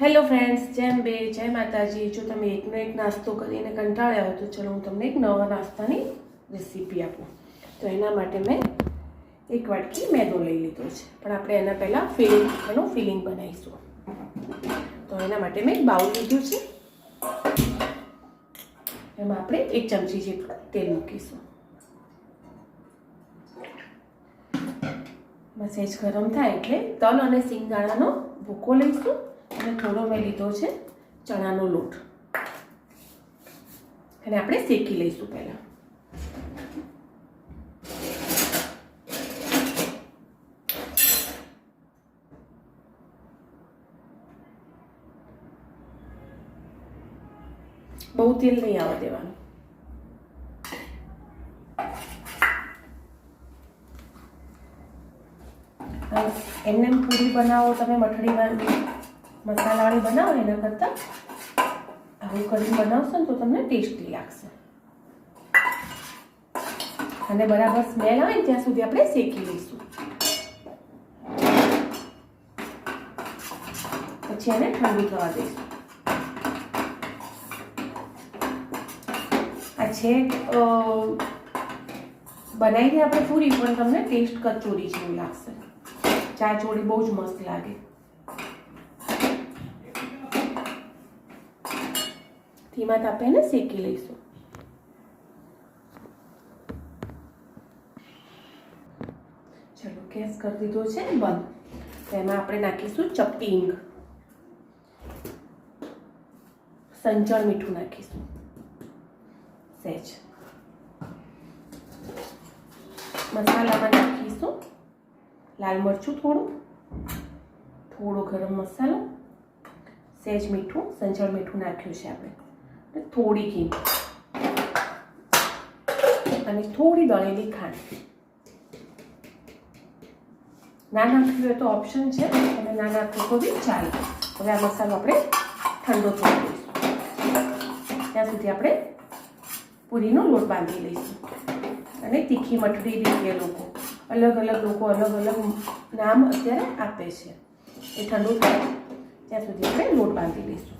Hello friends જેમ બે જય માતાજી, જો તમે એકનો એક નાસ્તો કરીને કંટાળ્યા હો, તો ચલો હું તમને એક નવા નાસ્તાની રેસીપી આપું. તો એના માટે મેં એક વાટકી મેદો લઈ લીધો છે. પણ આપણે એના પહેલાં ફિલિંગ એનું ફિલિંગ બનાવીશું. તો એના માટે મેં એક બાઉલ લીધું છે. એમાં આપણે એક ચમચી જેટલું તેલ મૂકીશું. મસેજ ગરમ થાય એટલે તલ અને સિંગદાણાનો ભૂકો લઈશું. અને થોડો મેં લીધો છે ચણાનો લોટ. અને આપણે શેકી લઈશું પહેલાં. બહુ તેલ નહીં આવવા દેવાનું. એમને પૂરી બનાવો તમે મઠડીમાં. મસાલાવાળી બનાવો એના કરતાં. આવું કરીને બનાવશો ને તો તમને ટેસ્ટી લાગશે. અને બરાબર સ્મેલ આવે ને ત્યાં સુધી આપણે શેકી લઈશું. પછી એને ઠંડુ થવા દઈશું. આ બનાવીને આપણે પૂરી, પણ તમને ટેસ્ટ કચોરી જેવું લાગશે. ચા ચોળી બહુ જ મસ્ત લાગે. ધીમા તાપે એને શેકી લઈશું. ચલો, ગેસ કરી દીધો છે બંધ. તેમાં આપણે નાખીશું ચપિંગ. સંચળ મીઠું નાખીશું. સહેજ મસાલામાં નાખીશું લાલ મરચું થોડું, થોડો ગરમ મસાલો સહેજ મીઠું સંચળ મીઠું નાખ્યું છે આપણે. થોડી ઘી અને થોડી દળેલી ખાંડ. ના નાખવી હોય તો ઓપ્શન છે. અને ના નાખવું તો બી ચાલે. હવે આ મસાલો આપણે ઠંડો થઈ દઈશું ત્યાં સુધી આપણે પૂરીનો લોટ બાંધી લઈશું. અને તીખી મઠડી રીતે લોકો. અલગ અલગ લોકો અલગ અલગ નામ અત્યારે આપે છે. એ ઠંડુ થાય. ત્યાં સુધી આપણે લોટ બાંધી લઈશું.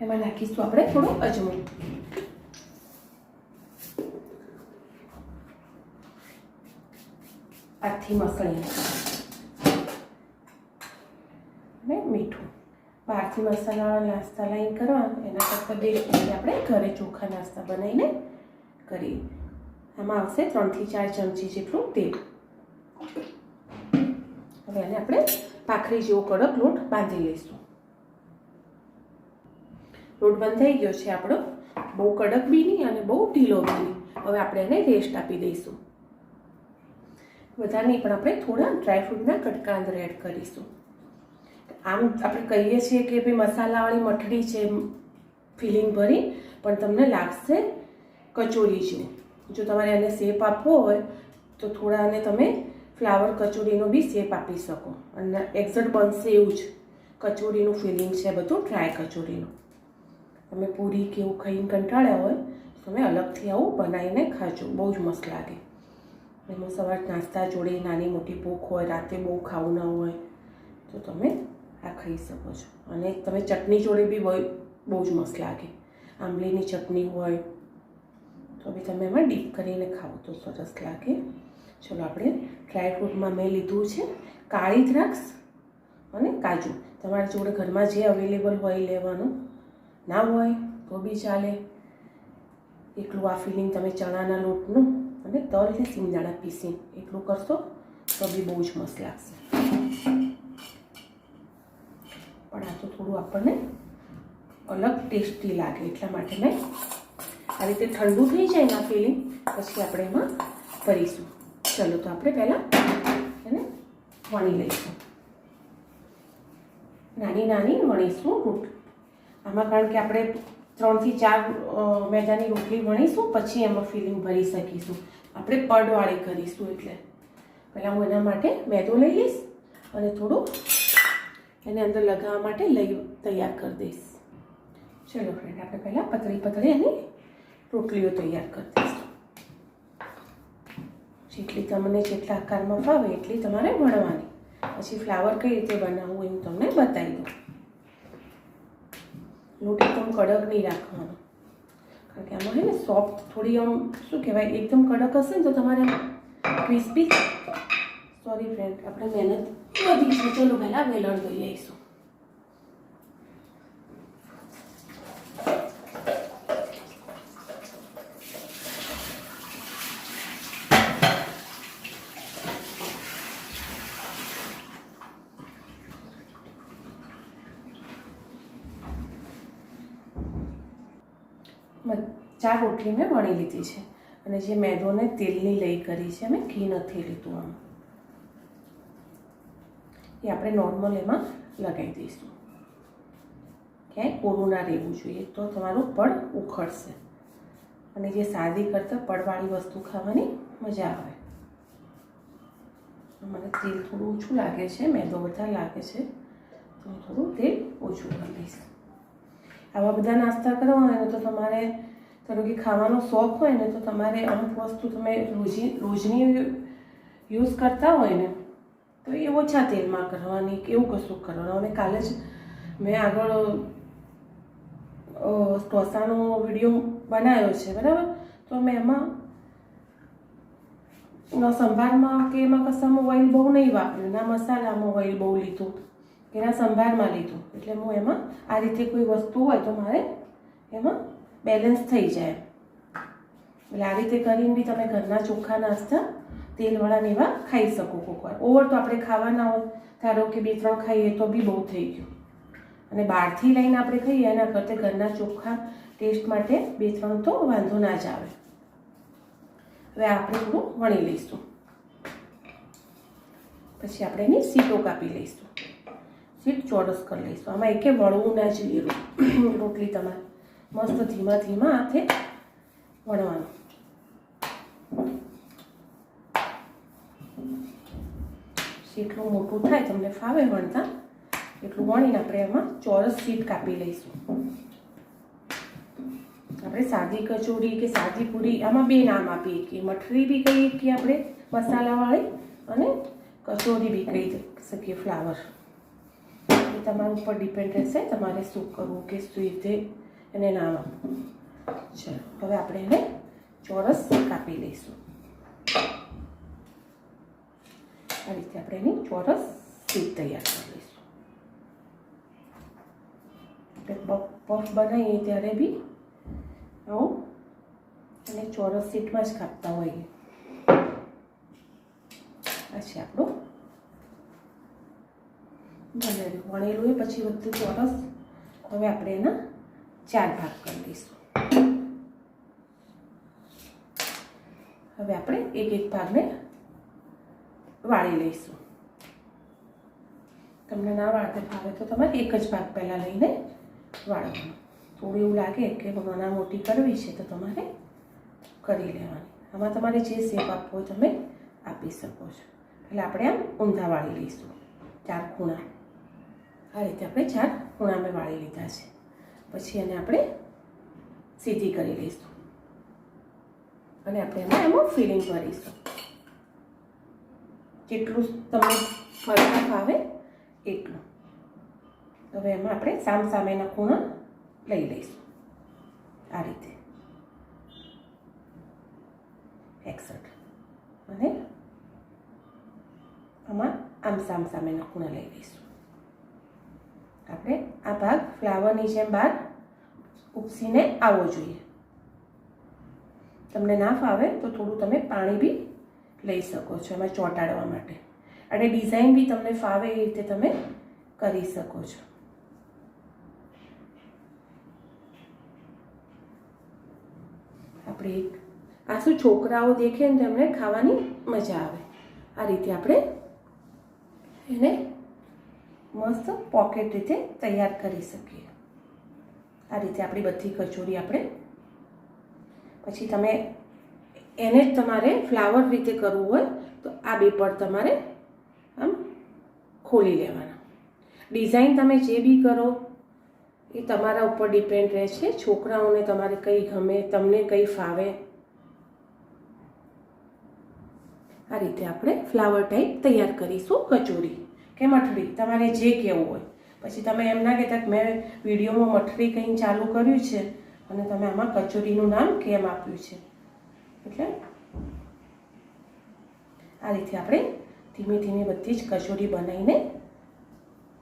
એમાં નાખીશું આપણે થોડો અજમો. આથી મસળી. અને મીઠું. બહારથી મસાલાવાળા નાસ્તા લાઈન કરવા એના કરતાં બે આપણે ઘરે ચોખા નાસ્તા બનાવીને કરીએ. આમાં આવશે ત્રણથી ચાર ચમચી જેટલું તેલ. હવે એને આપણે ભાખરી જેવો કડક લોટ બાંધી લઈશું. લોટ બંધ થઈ ગયો છે આપણો. બહુ કડક બી નહીં અને બહુ ઢીલો બી નહીં. હવે આપણે એને રેસ્ટ આપી દઈશું. બધાની પણ આપણે થોડા ડ્રાયફ્રૂટના કટકા અંદર એડ કરીશું. આમ આપણે કહીએ છીએ કે ભાઈ મસાલાવાળી મઠડી છે ફિલિંગ ભરી, પણ તમને લાગશે કચોરી જેવું. જો તમારે એને શેપ આપવો હોય, તો થોડા અને તમે ફ્લાવર કચોરીનો બી શેપ આપી શકો. અને એક્ઝેક્ટ બનશે એવું જ. કચોરીનું ફિલિંગ છે બધું ડ્રાય કચોરીનું. તમે પૂરી કે એવું ખાઈને કંટાળ્યા હોય તમે અલગથી આવું બનાવીને ખાજો. બહુ જ મસ્ત લાગે. એમાં સવાર નાસ્તા જોડે નાની મોટી ભૂખ હોય, રાતે બહુ ખાવું ના હોય, તો તમે આ ખાઈ શકો છો. અને તમે ચટણી જોડે બી બહુ જ મસ્ત લાગે. આંબલીની ચટણી હોય, તો બી તમે એમાં ડીપ કરીને ખાઓ, તો સરસ લાગે. ચલો આપણે ડ્રાયફ્રૂટમાં મેં લીધું છે કાળી દ્રાક્ષ અને કાજુ. તમારી જોડે ઘરમાં જે અવેલેબલ હોય લેવાનું. ના હોય તો બી ચાલે. એકલું આ ફિલિંગ તમે ચણાના લોટનું અને તલ ને સિંગદાણા પીસી એટલું કરશો તો બી બહુ જ મસ્ત લાગશે. પણ આ તો થોડું આપણને અલગ ટેસ્ટી લાગે એટલા માટે મેં આ રીતે ઠંડુ થઈ જાય ના ફિલિંગ પછી આપણે એમાં ભરીશું ચલો તો આપણે પહેલાં એને વણી લઈશું. નાની નાની વણીશું રૂટ આમાં કારણ કે આપણે ત્રણથી ચાર મેદાની રોટલી વણીશું પછી એમાં ફિલિંગ ભરી શકીશું. આપણે પડવાળી કરીશું એટલે. પહેલાં હું એના માટે મેદો લઈ લઈશ અને થોડું એને અંદર લગાવવા માટે લઈ તૈયાર કરી દઈશ. ચલો ફ્રેન્ડ આપણે પહેલાં પતળી પતળી એની રોટલીઓ તૈયાર કરી દઈશું. જેટલી તમને જેટલા આકારમાં ફાવે એટલી તમારે વણવાની પછી ફ્લાવર કઈ રીતે બનાવવું એ હું તમને બતાવી દઉં. લોટ એકદમ કડક નહીં રાખવાનો. કારણ કે આમાં છે ને સોફ્ટ થોડી આમ, શું કહેવાય, એકદમ કડક હશે ને તો તમારે ક્રિસ્પી સોરી ફ્રેન્ડ આપણે મહેનત વધી છે. ચલો પહેલાં વેલણ દઈ લઈશું મ- ચાર રોટલી મેં વણી લીધી છે. અને જે મેદોને તેલની લઈ કરી છે મેં, ઘી નથી લીધું આમ. એ આપણે નોર્મલ એમાં લગાવી દઈશું. ક્યાંય કોરું ના રહેવું જોઈએ તો તમારું પડ ઉખડશે. અને જે સાદી કરતાં પડવાળી વસ્તુ ખાવાની મજા આવે. મને તેલ થોડું ઓછું લાગે છે, મેદો વધારે લાગે છે, તો થોડું તેલ ઓછું કરી દઈશ. આવા બધા નાસ્તા કરવા હોય તો તમારે ધારો કે ખાવાનો શોખ હોય ને તો તમારે અમુક વસ્તુ તમે રોજી, રોજની યુઝ કરતા હોય ને, તો એ ઓછા તેલમાં કરવાની કે એવું કશું કરવાનું. અને કાલે જ મેં આગળ ટોસાનો વીડિયો બનાવ્યો છે, બરાબર? તો મેં એમાં સંભારમાં કે એમાં કશામાં ઓઇલ બહુ નહીં વાપર્યું. ના મસાલામાં ઓઇલ બહુ લીધું. એના સંભારમાં લીધું. એટલે હું એમાં, આ રીતે કોઈ વસ્તુ હોય તો મારે એમાં બેલેન્સ થઈ જાય. એટલે આવી રીતે કરીને બી તમે ઘરના ચોખ્ખા નાસ્તા તેલવાળાને એવા ખાઈ શકો કોક વાર. ઓવર તો આપણે ખાવાના હોય, ધારો કે બે ત્રણ ખાઈએ તો બી બહુ થઈ ગયું. અને બહારથી લઈને આપણે ખાઈએ, એના કરતાં ઘરના ચોખ્ખા ટેસ્ટ માટે બે ત્રણ તો વાંધો ના જ આવે. હવે આપણે થોડું વણી લઈશું. પછી આપણે એની સીટો કાપી લઈશું. સીટ ચોરસ કરી લઈશું. આમાં એકે વળવું ના જોઈએ રોટલી તમારે. મસ્ત ધીમા ધીમા હાથે વણવાનું. જેટલું મોટું થાય તમને ફાવે વણતા, એટલું વણીને આપણે એમાં ચોરસ સીટ કાપી લઈશું. આપણે સાદી કચોરી કે સાદી પૂરી, આમાં બે નામ આપીએ કે મઠરી બી કહીએ કે આપણે મસાલાવાળી અને કચોરી બી કહી શકીએ ફ્લાવર. એ તમારા ઉપર ડિપેન્ડ રહેશે તમારે શું કરવું કે શું રીતે એને નાનો. ચલો, હવે આપણે એને ચોરસ કાપી લઈશું. આ રીતે આપણે એની ચોરસ સીટ તૈયાર કરી લઈશું. આપણે પફ બનાવીએ ત્યારે બી, આવું, અને ચોરસ સીટમાં જ કાપતા હોઈએ. આ છે આપણું બનેલું વણેલું એ પછી બધું ચોરસ. હવે આપણે એના ચાર ભાગ કરી દઈશું. હવે આપણે એક એક ભાગને વાળી લઈશું. તમને ના વાળતા ફાવે તો તમારે એક જ ભાગ પહેલાં લઈને વાળવાનું. થોડું એવું લાગે કે નાના મોટી કરવી છે તો તમારે કરી લેવાની. આમાં તમારે જે શેપ આપવો તમે આપી શકો છો. એટલે આપણે આમ ઊંધા વાળી લઈશું. ચાર ખૂણા. આ રીતે આપણે ચાર ખૂણા મેં વાળી લીધા છે. પછી એને આપણે સીધી કરી લઈશું. અને આપણે એમાં એમાં ફિલિંગ કરીશું. જેટલું તમને મળતા ફાવે એટલું. હવે એમાં આપણે સામ સામેના ખૂણા લઈ લઈશું. આ રીતે. એકસઠ અને આમાં આમ સામ સામેના ખૂણા લઈ લઈશું. આપણે આ ભાગ ફ્લાવરની જેમ બહાર ઉપસીને આવવો જોઈએ. તમને ના ફાવે તો થોડું તમે પાણી બી લઈ શકો છો એમાં ચોંટાડવા માટે. અને ડિઝાઇન બી તમને ફાવે એ રીતે તમે કરી શકો છો. આપણે આ શું છોકરાઓ દેખે ને તેમને ખાવાની મજા આવે. આ રીતે આપણે એને મસ્ત પોકેટ રીતે તૈયાર કરી શકીએ. આ રીતે આપણી બધી કચોરી આપણે પછી તમે એને જ તમારે ફ્લાવર રીતે કરવું હોય તો આ બે પડ તમારે આમ ખોલી લેવાના. ડિઝાઇન તમે જે બી કરો, એ તમારા ઉપર ડિપેન્ડ રહે છે છોકરાઓને તમારે કઈ ગમે, તમને કઈ ફાવે. આ રીતે આપણે ફ્લાવર ટાઈપ તૈયાર કરીશું કચોરી. કે મઠડી તમારે જે કહેવું હોય. પછી તમે એમ ના કહેતા કે મેં વિડીયોમાં મઠડી કંઈ ચાલુ કર્યું છે અને તમે આમાં કચોરીનું નામ કેમ આપ્યું છે? એટલે આ રીતે આપણે ધીમે ધીમે બધી જ કચોરી બનાવીને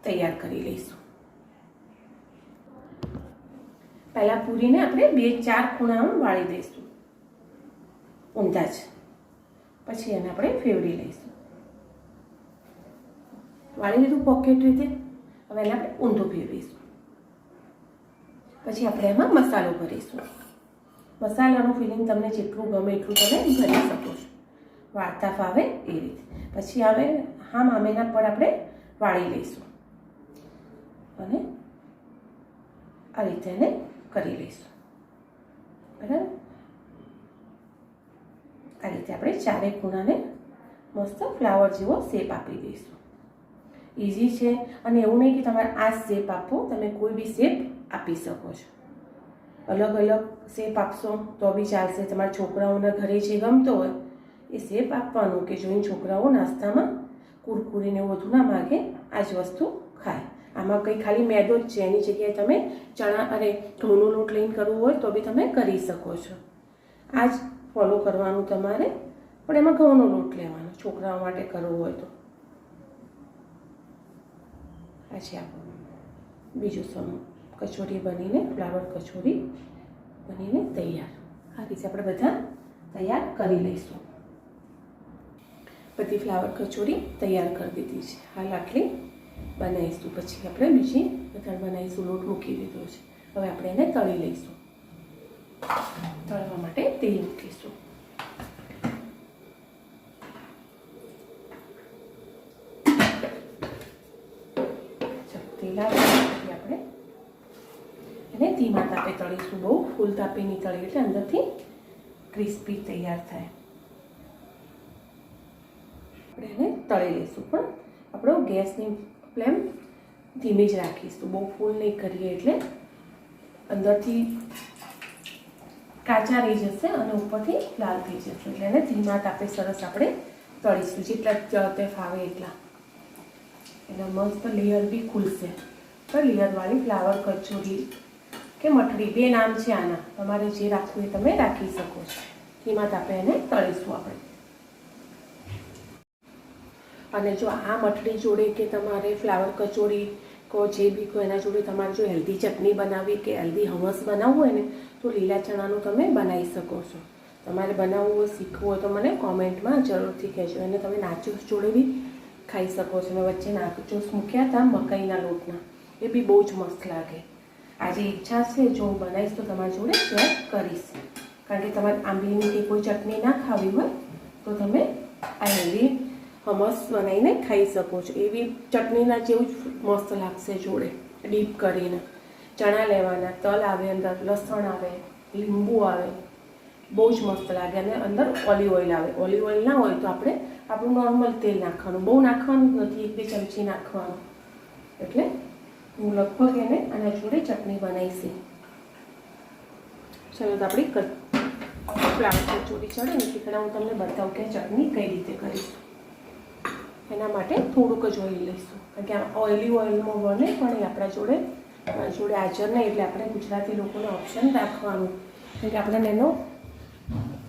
તૈયાર કરી લઈશું. પહેલાં પૂરીને આપણે બે ચાર ખૂણામાં વાળી દઈશું. ઊંધા જ. પછી એને આપણે ફેવડી લઈશું. વાળી લીધું પોકેટ રીતે હવે એને આપણે ઊંધું ફેરવીશું પછી આપણે એમાં મસાલો ભરીશું. મસાલાનું ફિલિંગ તમને જેટલું ગમે એટલું તમે ભરી શકો છો. વાળતા ફાવે એ રીતે. પછી હવે હા મામેના પણ આપણે વાળી લઈશું. અને આ રીતે એને કરી લઈશું. બરાબર? આ રીતે આપણે ચારે ખૂણાને મસ્ત ફ્લાવર જેવો શેપ આપી દઈશું. ઇઝી છે. અને એવું નહીં કે તમારે આ શેપ આપો તમે કોઈ બી શેપ આપી શકો છો. અલગ અલગ શેપ આપશો તો બી ચાલશે. તમારા છોકરાઓના ઘરે જે ગમતો હોય, એ શેપ આપવાનું કે જોઈને છોકરાઓ નાસ્તામાં કુરકુરીને એવું બધું ના માગે, આ જ વસ્તુ ખાય. આમાં કંઈ ખાલી મેદો જ છે. એની જગ્યાએ તમે ચણા અરે ઘઉંનો લોટ લઈને કરવું હોય તો બી તમે કરી શકો છો. આ જ ફોલો કરવાનું તમારે. પણ એમાં ઘઉંનો લોટ લેવાનો, છોકરાઓ માટે કરવો હોય તો. પછી આપણું બીજું સોનું કચોરી બનીને, ફ્લાવર કચોરી બનીને તૈયાર. આ રીતે આપણે બધા તૈયાર કરી લઈશું. બધી ફ્લાવર કચોરી તૈયાર કરી દીધી છે. હાલ આટલી બનાવીશું. પછી આપણે બીજી બધા બનાવીશું. લોટ મૂકી દીધો છે. હવે આપણે એને તળી લઈશું. તળવા માટે તેલ મૂકીશું. પછી આપણે એને ધીમા તાપે તળીશું. બહુ ફૂલ તાપે નહીં તળી એટલે અંદરથી ક્રિસ્પી તૈયાર થાય. આપણે એને તળી લઈશું. પણ આપણો ગેસની ફ્લેમ ધીમી જ રાખીશું. બહુ ફૂલ નહીં કરીએ એટલે અંદરથી કાચા રહી જશે અને ઉપરથી લાલ થઈ જશે. એટલે એને ધીમા તાપે સરસ આપણે તળીશું. જેટલા તે ફાવે એટલા. એના મસ્ત લેયર બી ખુલશે. તો લેયરવાળી ફ્લાવર કચોરી કે મઠડી, બે નામ છે આના. તમારે જે રાખવું એ તમે રાખી શકો છો. એમાં તાપે એને તળીશું આપણે. અને જો આ મઠડી જોડે કે તમારે ફ્લાવર કચોરી કો જે બી કો એના જોડે તમારે જો હેલ્ધી ચટણી બનાવવી કે હેલ્ધી હમસ બનાવવું હોય ને, તો લીલા ચણાનું તમે બનાવી શકો છો. તમારે બનાવવું શીખવું હોય તો મને કોમેન્ટમાં જરૂરથી કહેજો. અને તમે નાચોસ જોડે બી ખાઈ શકો છો. મેં વચ્ચે નાચોસ મૂક્યા હતા મકાઈના લોટના. એ બી બહુ જ મસ્ત લાગે. આજે ઈચ્છા છે જો હું બનાવીશ તો તમારી જોડે શેર કરીશ. કારણ કે તમારે આંબલીની કે કોઈ ચટણી ના ખાવી હોય તો તમે આ હેલ્ધી હમસ બનાવીને ખાઈ શકો છો. એવી ચટણીના જેવું જ મસ્ત લાગશે જોડે, ડીપ કરીને. ચણા લેવાના, તલ આવે અંદર, લસણ આવે, લીંબુ આવે. બહુ જ મસ્ત લાગે. અને અંદર ઓલિવ ઓઇલ આવે. ઓલિવ ઓઇલ ના હોય તો આપણે આપણું નોર્મલ તેલ નાખવાનું. બહુ નાખવાનું નથી, એક બે ચમચી નાખવાનું. એટલે હું લગભગ એને આના જોડે ચટણી બનાવીશી. ચલો તો આપણી ફ્લાવર કચોરી ચડે ને એટલે હું તમને બતાવું કે ચટણી કઈ રીતે કરીશું. એના માટે થોડુંક જ ઓઇલ લઈશું. કારણ કે આ ઓઇલી ઓઇલમાં બને, પણ એ આપણા જોડે જોડે હાજર નહીં. એટલે આપણે ગુજરાતી લોકોને ઓપ્શન રાખવાનું. કારણ કે આપણને એનો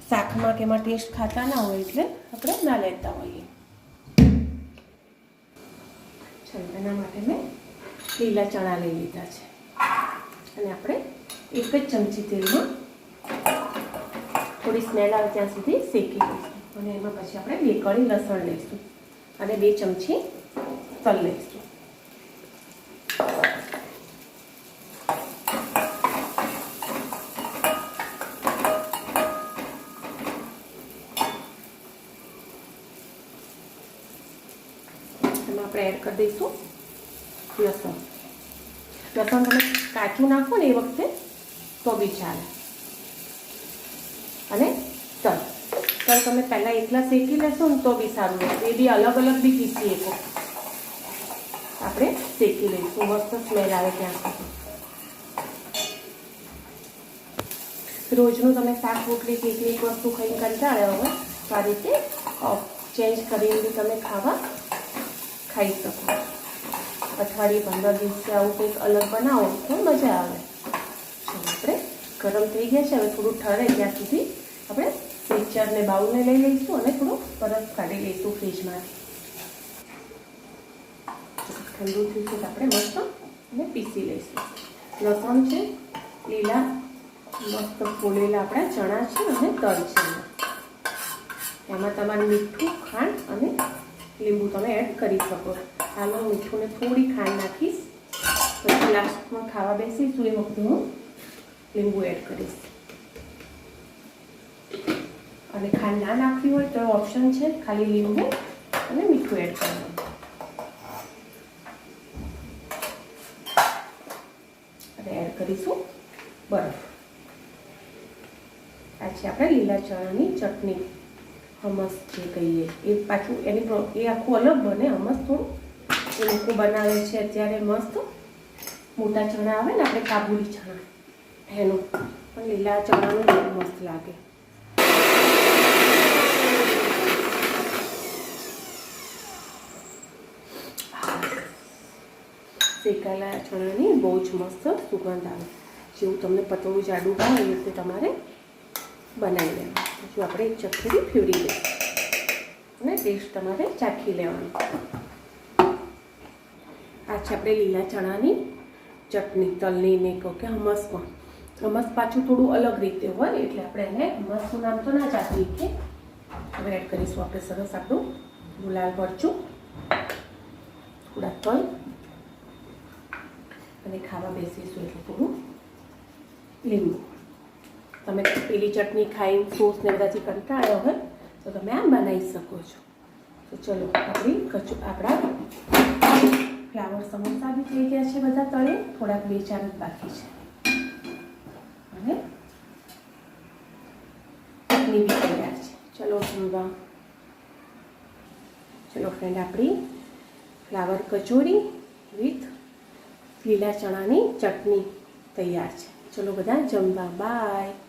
શાકમાં કે એમાં ટેસ્ટ ખાતા ના હોય એટલે આપણે ના લેતા હોઈએ. ચાલો, એના માટે મેં લીલા ચણા લઈ લીધા છે. અને આપણે એક જ ચમચી તેલમાં થોડી સ્મેલ આવે ત્યાં સુધી શેકી લઈશું. અને એમાં પછી આપણે બે કળી લસણ લઈશું. અને બે ચમચી તલ લઈશું એમાં આપણે એડ કરી દઈશું. લસણ. લસણ તમે કાચું નાખો ને એ વખતે તો બી ચાલે. અને તલ. તલ તમે પહેલાં એકલા શેકી લેશો ને તો બી સારું રહેશે. એ બી અલગ અલગ બી પીસી શકો આપણે શેકી લઈશું. મસ્ત સ્મેલ આવે ત્યાં સુધી. રોજનું તમે શાક, રોટલી કે એક વસ્તુ ખાઈને કંટાળ્યા હોય તો આ રીતે ચેન્જ કરીને તમે ખાવા ખાઈ શકો. અઠવાડિયે પંદર દિવસે આવું કંઈક અલગ બનાવો તો મજા આવે? આપણે ગરમ થઈ ગયા છે, હવે થોડું ઠરે ત્યાં સુધી આપણે મિક્સરને બાઉલને લઈ લઈશું અને થોડું બરફ કાઢી લઈશું ફ્રીજમાંથી ઠંડુ થયું છે આપણે મસ્ત અને પીસી લઈશું. લસણ છે, લીલા, મસ્ત ફોલેલા આપણા ચણા છે અને તલ છે. એમાં તમારે મીઠું, ખાંડ અને લીંબુ તમે એડ કરી શકો. ચાલો મીઠું ને થોડી ખાંડ નાખીશ. પછી લાસ્ટમાં ખાવા બેસીશું એ વખતે હું લીંબુ એડ કરીશ. અને ખાંડ ના નાખવી હોય તો ઓપ્શન છે ખાલી લીંબુ અને મીઠું એડ કરવાનું. અને એડ કરીશું બરફ. આ છે આપણે લીલા ચણાની ચટણી. હમસ જે કહીએ. એ પાછું એની એ આખું અલગ બને હમસ એ લોકો બનાવે છે અત્યારે મસ્ત. મોટા ચણા આવે ને, આપણે કાબુલી ચણા. એનું. પણ લીલા ચણાનું બહુ મસ્ત લાગે. શેકાયેલા ચણાની બહુ જ મસ્ત સુગંધ આવે. જેવું તમને પતળું જાડું હોય, એ રીતે તમારે બનાવી લેવાનું. જો આપણે એક ફેરવી દઈએ. અને પેસ્ટ તમારે ચાખી લેવાની. આ છે આપણે લીલા ચણાની ચટણી, તલની ને કહો કે હમસમાં હમસ પાછું થોડું અલગ રીતે હોય એટલે આપણે એને હમસનું નામ તો ના જ કે હવે એડ કરીશું આપણે સરસ આપણું ગુલાલ મરચું, થોડા તલ અને ખાવા બેસીશું એટલે થોડું લીંબુ. તમે પેલી ચટણી ખાઈ, સોસ ને બધાથી કંટાળ્યો હોય તો તમે આમ બનાવી શકો છો. તો ચલો, આપણી કચું, આપણા ફ્લાવર સમોસા બી થઈ ગયા છે બધા તળે. થોડાક બે ચાર બાકી છે. અને ચટણી બી તૈયાર છે. ચલો જમવા ચલો, ફ્રેન્ડ, આપણી ફ્લાવર કચોરી વિથ લીલા ચણાની ચટણી તૈયાર છે. ચલો, બધા જમવા. બાય.